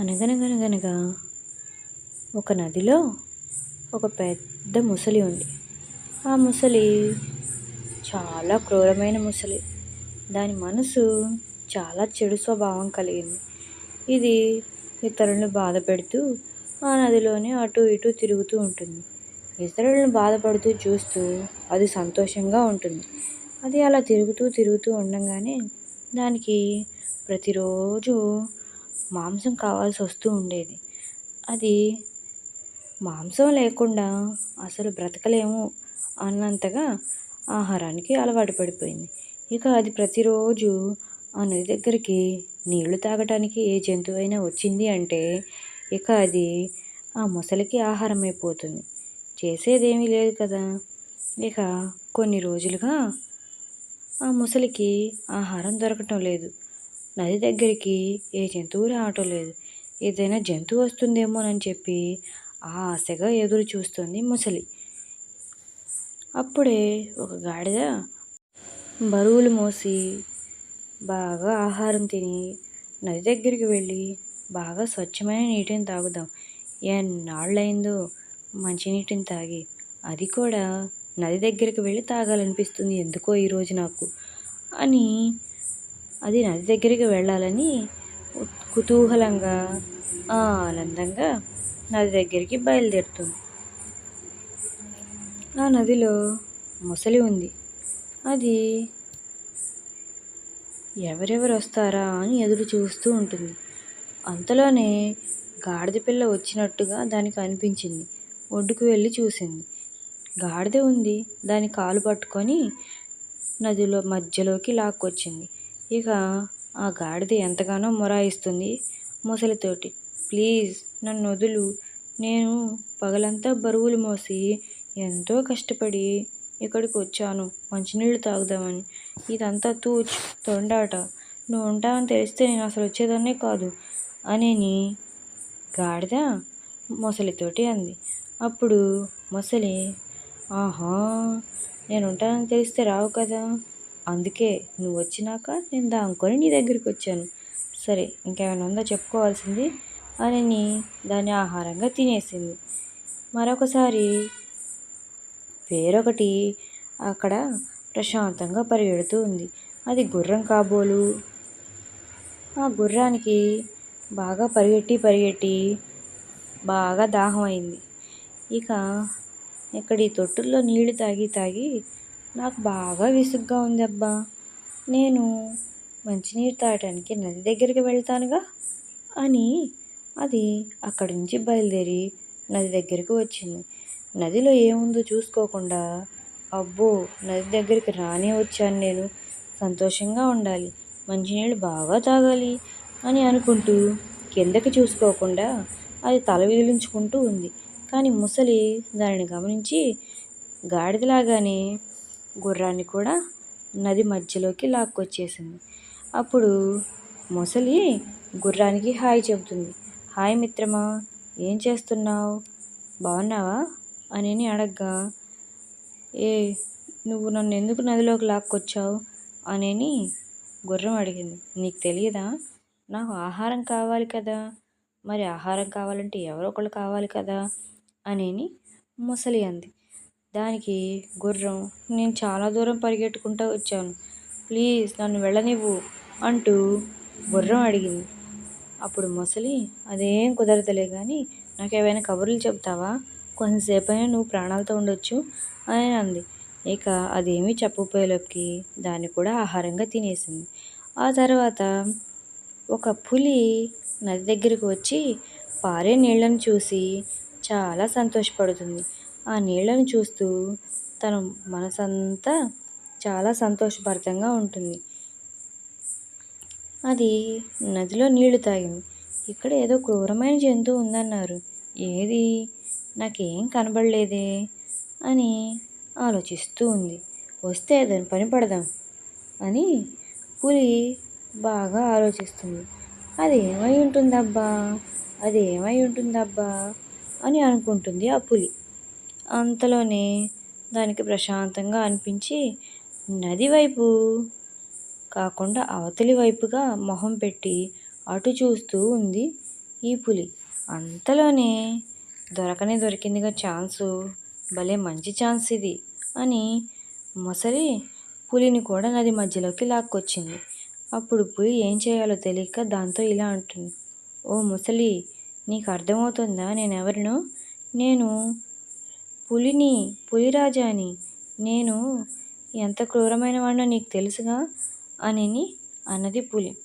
అనగనగనగనగా ఒక నదిలో ఒక పెద్ద ముసలి ఉంది. ఆ ముసలి చాలా క్రూరమైన ముసలి. దాని మనసు చాలా చెడు స్వభావం కలిగింది. ఇది ఇతరులను బాధ పెడుతూ ఆ నదిలోనే అటు ఇటు తిరుగుతూ ఉంటుంది. ఇతరులను బాధపడుతూ చూస్తూ అది సంతోషంగా ఉంటుంది. అది అలా తిరుగుతూ తిరుగుతూ ఉండగానే దానికి ప్రతిరోజు మాంసం కావాల్సి వస్తూ ఉండేది. అది మాంసం లేకుండా అసలు బ్రతకలేము అన్నంతగా ఆహారానికి అలవాటు పడిపోయింది. ఇక అది ప్రతిరోజు ఆ నది దగ్గరికి నీళ్ళు తాగటానికి ఏ జంతువైనా వచ్చింది అంటే ఇక అది ఆ మొసలికి ఆహారం అయిపోతుంది చేసేదేమీ లేదు కదా. ఇక కొన్ని రోజులుగా ఆ ముసలికి ఆహారం దొరకటం లేదు. నది దగ్గరికి ఏ జంతువు రావటం లేదు. ఏదైనా జంతువు వస్తుందేమోనని చెప్పి ఆశగా ఎదురు చూస్తుంది ముసలి. అప్పుడే ఒక గాడిద బరువులు మోసి బాగా ఆహారం తిని నది దగ్గరికి వెళ్ళి బాగా స్వచ్ఛమైన నీటిని తాగుదాం. ఎన్నాళ్ళైందో మంచినీటిని తాగి. అది కూడా నది దగ్గరికి వెళ్ళి తాగాలనిపిస్తుంది. ఎందుకో ఈరోజు నాకు అని అది నది దగ్గరికి వెళ్ళాలని కుతూహలంగా ఆనందంగా నది దగ్గరికి బయలుదేరుతుంది. ఆ నదిలో ముసలి ఉంది. అది ఎవరెవరు వస్తారా అని ఎదురు చూస్తూ ఉంటుంది. అంతలోనే గాడిద పిల్ల వచ్చినట్టుగా దానికి అనిపించింది. ఒడ్డుకు వెళ్ళి చూసింది. గాడిద ఉంది. దాని కాలు పట్టుకొని నదిలో మధ్యలోకి లాక్కొచ్చింది. ఇక ఆ గాడిద ఎంతగానో మొరాయిస్తుంది ముసలితోటి. ప్లీజ్ నన్ను వదులు. నేను పగలంతా బరువులు మోసి ఎంతో కష్టపడి ఇక్కడికి వచ్చాను. మంచినీళ్ళు తాగుదామని. ఇదంతా తూచ్ తొండాట. నువ్వు ఉంటావని తెలిస్తే నేను అసలు వచ్చేదాన్నే కాదు అనేని గాడిద? మొసలితోటి అంది. అప్పుడు మొసలి ఆహా నేను ఉంటానని తెలిస్తే రావు కదా? అందుకే నువ్వు వచ్చినాక నేను దాంకొని నీ దగ్గరికి వచ్చాను. సరే ఇంకేమైనా ఉందో చెప్పుకోవాల్సింది? అని దాన్ని ఆహారంగా తినేసింది. మరొకసారి వేరొకటి అక్కడ ప్రశాంతంగా పరిగెడుతూ ఉంది. అది గుర్రం కాబోలు. ఆ గుర్రానికి బాగా పరిగెట్టి పరిగెట్టి బాగా దాహం అయింది. ఇక ఇక్కడి తొట్టుల్లో నీళ్ళు తాగి తాగి నాకు బాగా విసుగ్గా ఉంది అబ్బా నేను మంచినీరు తాగటానికి నది దగ్గరికి వెళ్తానుగా అని అది అక్కడి నుంచి బయలుదేరి నది దగ్గరికి వచ్చింది. నదిలో ఏముందో చూసుకోకుండా అబ్బో నది దగ్గరికి రానే వచ్చాను నేను. సంతోషంగా ఉండాలి. మంచినీళ్ళు బాగా తాగాలి అని అనుకుంటూ కిందకి చూసుకోకుండా అది తల విదిలించుకుంటూ ఉంది. కానీ ముసలి దానిని గమనించి గాడిదలాగానే గుర్రాన్ని కూడా నది మధ్యలోకి లాక్కొచ్చేసింది. అప్పుడు మొసలి గుర్రానికి హాయ్ చెబుతుంది. హాయ్ మిత్రమా ఏం చేస్తున్నావు? బాగున్నావా అని అడగ్గా. ఏ నువ్వు నన్ను ఎందుకు నదిలోకి లాక్కొచ్చావు? అని గుర్రం అడిగింది. నీకు తెలియదా? నాకు ఆహారం కావాలి కదా. మరి ఆహారం కావాలంటే ఎవరో ఒకళ్ళు కావాలి కదా? అని ముసలి అంది. దానికి గుర్రం నేను చాలా దూరం పరిగెట్టుకుంటూ వచ్చాను. ప్లీజ్ నన్ను వెళ్ళనివ్వు అంటూ గుర్రం అడిగింది. అప్పుడు మొసలి అదేం కుదరతలే కానీ నాకు ఏమైనా కబుర్లు చెప్తావా కొంతసేపైనా నువ్వు ప్రాణాలతో ఉండొచ్చు అని అంది. ఇక అదేమీ చెప్పపోయేలోకి దాన్ని కూడా ఆహారంగా తినేసింది. ఆ తర్వాత ఒక పులి నది దగ్గరికి వచ్చి పారే నీళ్ళను చూసి చాలా సంతోషపడుతుంది. ఆ నీళ్ళను చూస్తూ తన మనసంతా చాలా సంతోషభరితంగా ఉంటుంది. అది నదిలో నీళ్ళు తాగింది. ఇక్కడ ఏదో క్రూరమైన జంతువు ఉందన్నారు. ఏది? నాకేం కనబడలేదే అని ఆలోచిస్తూ ఉంది. వస్తే దాని పని పడదాం అని పులి బాగా ఆలోచిస్తుంది. అది ఏమై ఉంటుందబ్బా? అది ఏమై ఉంటుందబ్బా? అని అనుకుంటుంది ఆ పులి. అంతలోనే దానికి ప్రశాంతంగా అనిపించి నది వైపు కాకుండా అవతలి వైపుగా మొహం పెట్టి అటు చూస్తూ ఉంది ఈ పులి. అంతలోనే దొరకనే దొరికిందిగా ఛాన్సు. భలే మంచి ఛాన్స్ ఇది అని మొసలి పులిని కూడా నది మధ్యలోకి లాక్కొచ్చింది. అప్పుడు పులి ఏం చేయాలో తెలియక దాంతో ఇలా అంటుంది. ఓ ముసలి నీకు అర్థమవుతుందా? నేను ఎవరినో నేను పులిని పులిరాజాని నేను ఎంత క్రూరమైన వాడినో నీకు తెలుసుగా? అని అన్నది పులి.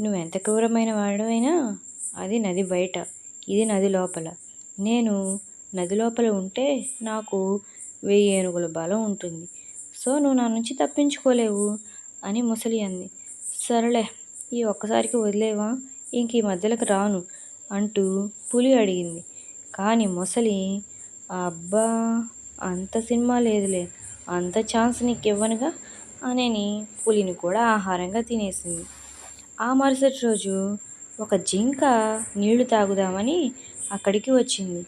నువ్వెంత క్రూరమైన వాడవైనా అది నది బయట ఇది నది లోపల. నేను నది లోపల ఉంటే నాకు వెయ్యి ఏనుగుల బలం ఉంటుంది. సో నువ్వు నా నుంచి తప్పించుకోలేవు అని ముసలి అంది. సరేలే ఈ ఒక్కసారికి వదిలేవా? ఇంక ఈ మధ్యలోకి రాను అంటూ పులి అడిగింది. కానీ ముసలి అబ్బా అంత సినిమా లేదులే. అంత ఛాన్స్ నీకు ఇవ్వనుగా అనేని పులిని కూడా ఆహారంగా తినేసింది. ఆ మరుసటి రోజు ఒక జింక నీళ్ళు తాగుదామని అక్కడికి వచ్చింది.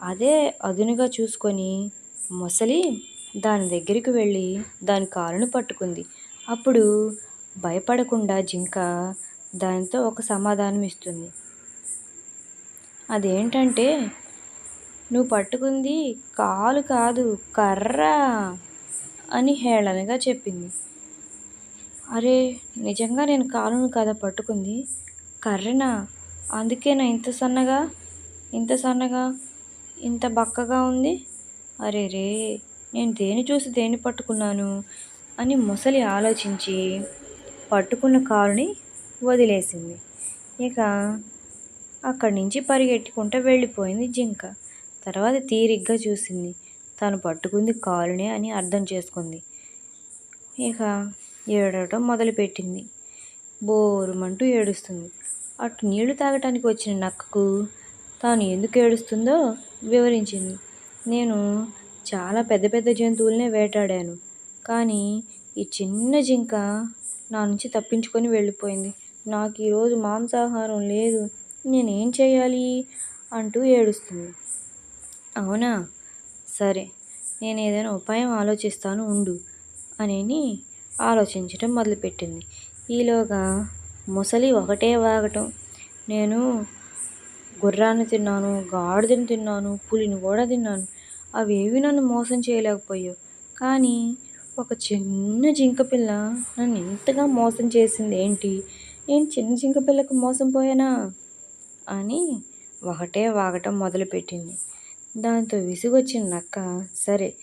అదే అదునుగా చూసుకొని మొసలి దాని దగ్గరికి వెళ్ళి దాని కాలును పట్టుకుంది. అప్పుడు భయపడకుండా జింక దానితో ఒక సమాధానం ఇస్తుంది అదేంటంటే నువ్వు పట్టుకుంది కాలు కాదు కర్ర అని హేళనగా చెప్పింది. అరే నిజంగా నేను కాలును కదా పట్టుకుంది? కర్రనా? అందుకేనా ఇంత సన్నగా? ఇంత సన్నగా? ఇంత బక్కగా ఉంది? అరే రే నేను దేని చూసి దేన్ని పట్టుకున్నాను అని ముసలి ఆలోచించి పట్టుకున్న కాలుని వదిలేసింది. ఇక అక్కడి నుంచి పరిగెట్టుకుంటూ వెళ్ళిపోయింది జింక. తర్వాత తీరిగ్గా చూసింది. తను పట్టుకుంది కాలునే అని అర్థం చేసుకుంది. ఇక ఏడవటం మొదలుపెట్టింది. బోరుమంటూ ఏడుస్తుంది. అటు నీళ్ళు తాగటానికి వచ్చిన నక్కకు తాను ఎందుకు ఏడుస్తుందో వివరించింది. నేను చాలా పెద్ద పెద్ద జంతువులనే వేటాడాను. కానీ ఈ చిన్న జింక నా నుంచి తప్పించుకొని వెళ్ళిపోయింది. నాకు ఈరోజు మాంసాహారం లేదు. నేనేం చేయాలి? అంటూ ఏడుస్తుంది. అవునా? సరే నేను ఏదైనా ఉపాయం ఆలోచిస్తాను ఉండు అని ఆలోచించటం మొదలుపెట్టింది. ఈలోగా ముసలి ఒకటే వాగటం. నేను గుర్రాన్ని తిన్నాను గాడిదని తిన్నాను పులిని కూడా తిన్నాను. అవేవి నన్ను మోసం చేయలేకపోయావు? కానీ ఒక చిన్న జింక పిల్ల నన్ను ఇంతగా మోసం చేసింది ఏంటి? నేను చిన్న జింక పిల్లకు మోసం పోయానా? అని ఒకటే వాగటం మొదలుపెట్టింది. దాంతో విసుగొచ్చిన నక్క సరే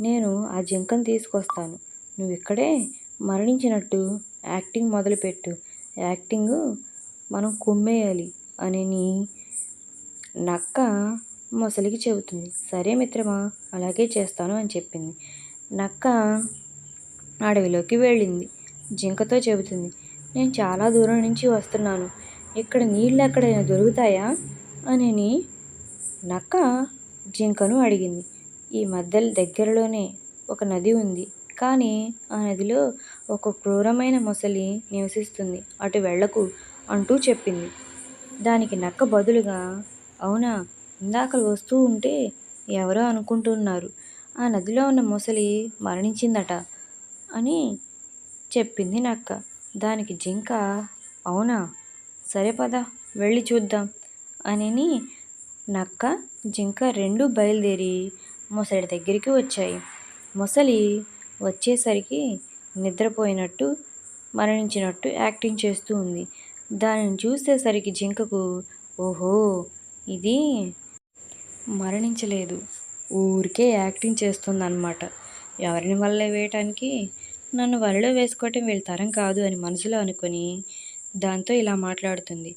నేను ఆ జింకను తీసుకొస్తాను. నువ్వు ఇక్కడే మరణించినట్టు యాక్టింగ్ మొదలుపెట్టు. యాక్టింగ్ మనం కుమ్మేయాలి అని నక్క మొసలికి చెబుతుంది. సరే మిత్రమా అలాగే చేస్తాను అని చెప్పింది. నక్క అడవిలోకి వెళ్ళింది. జింకతో చెబుతుంది నేను చాలా దూరం నుంచి వస్తున్నాను. ఇక్కడ నీళ్ళు ఎక్కడైనా దొరుకుతాయా? అని నక్క జింకను అడిగింది. ఈ మధ్య దగ్గరలోనే ఒక నది ఉంది. కానీ ఆ నదిలో ఒక క్రూరమైన మొసలి నివసిస్తుంది. అటు వెళ్ళకు అంటూ చెప్పింది. దానికి నక్క బదులుగా అవునా ఇందాక వస్తూ ఉంటే ఎవరో అనుకుంటున్నారు. ఆ నదిలో ఉన్న మొసలి మరణించిందట అని చెప్పింది నక్క. దానికి జింక అవునా సరే పద వెళ్ళి చూద్దాం అని నక్క జింక రెండు బయలుదేరి మొసలి దగ్గరికి వచ్చాయి. మొసలి వచ్చేసరికి నిద్రపోయినట్టు మరణించినట్టు యాక్టింగ్ చేస్తూ ఉంది. దానిని చూసేసరికి జింకకు ఓహో ఇది మరణించలేదు. ఊరికే యాక్టింగ్ చేస్తుందన్నమాట. ఎవరిని వల్ల వేయటానికి? నన్ను వలలో వేసుకోవటం వీళ్ళ తరం కాదు అని మనసులో అనుకొని దాంతో ఇలా మాట్లాడుతుంది.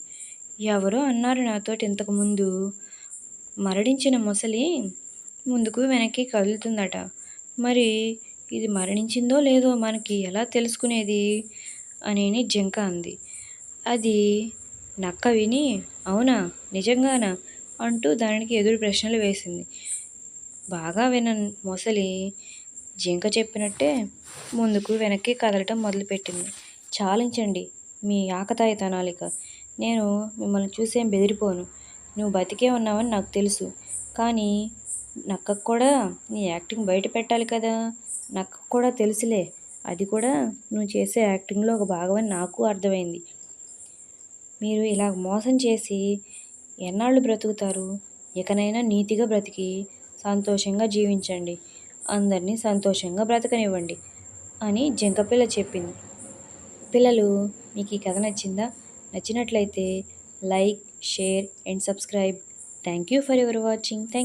ఎవరో అన్నారు నాతోటి ఇంతకుముందు మరణించిన మొసలి ముందుకు వెనక్కి కదులుతుందట. మరి ఇది మరణించిందో లేదో మనకి ఎలా తెలుసుకునేది? అని జింక అంది. అది నక్క విని అవునా నిజంగానా? అంటూ దానికి ఎదురు ప్రశ్నలు వేసింది. బాగా విన మొసలి జింక చెప్పినట్టే ముందుకు వెనక్కి కదలటం మొదలుపెట్టింది. చాలించండి మీ ఆకతాయితనాలిక. నేను మిమ్మల్ని చూసేం బెదిరిపోను. నువ్వు బతికే ఉన్నావని నాకు తెలుసు. కానీ నక్కకు కూడా నీ యాక్టింగ్ బయట పెట్టాలి కదా. నక్కకు కూడా తెలుసులే. అది కూడా నువ్వు చేసే యాక్టింగ్లో ఒక భాగమని నాకు అర్థమైంది. మీరు ఇలా మోసం చేసి ఎన్నాళ్ళు బ్రతుకుతారు? ఇకనైనా నీతిగా బ్రతికి సంతోషంగా జీవించండి. అందరినీ సంతోషంగా బ్రతకనివ్వండి అని జింకపిల్ల చెప్పింది. పిల్లలు మీకు ఈ కథ నచ్చిందా? నచ్చినట్లయితే like share and subscribe. Thank you for your watching. Thank